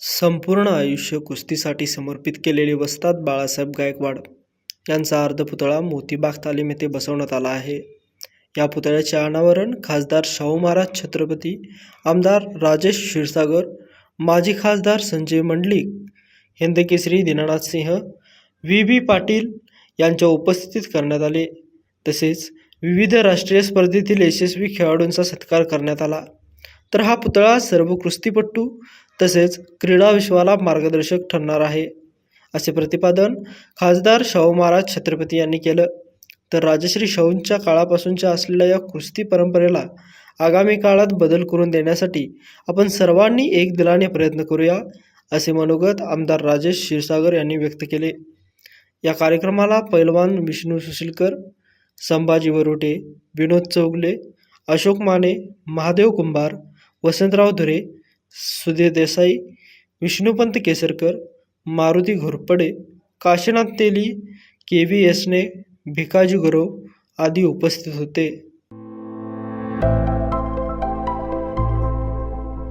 संपूर्ण आयुष्य कुस्तीसाठी समर्पित केलेले वस्ताद बाळासाहेब गायकवाड यांचा अर्धपुतळा मोतीबाग तालीम येथे बसवण्यात आला आहे. या पुतळ्याचे अनावरण खासदार शाहू महाराज छत्रपती आमदार राजेश क्षीरसागर माजी खासदार संजय मंडलिक हिंदकेसरी दीनानाथ सिंह व्ही. बी. पाटील यांच्या उपस्थितीत करण्यात आले. तसेच विविध राष्ट्रीय स्पर्धेतील यशस्वी खेळाडूंचा सत्कार करण्यात आला. तर हा पुतळा सर्व कुस्तीपटू तसेच क्रीडा विश्वाला मार्गदर्शक ठरणार आहे असे प्रतिपादन खासदार शाहू महाराज छत्रपती यांनी केलं. तर राजश्री शाहूंच्या काळापासूनच्या असलेल्या या कुस्ती परंपरेला आगामी काळात बदल करून देण्यासाठी आपण सर्वांनी एक दिलाने प्रयत्न करूया असे मनोगत आमदार राजेश क्षीरसागर यांनी व्यक्त केले. या कार्यक्रमाला पैलवान विष्णू सुशीलकर संभाजी वरोटे विनोद चौगले अशोक माने महादेव कुंभार वसंतराव धुरे सुधीर देसाई विष्णुपंत केसरकर मारुती घोरपडे काशीनाथ तेली के व्ही एसने भिकाजी गुरव आदी उपस्थित होते.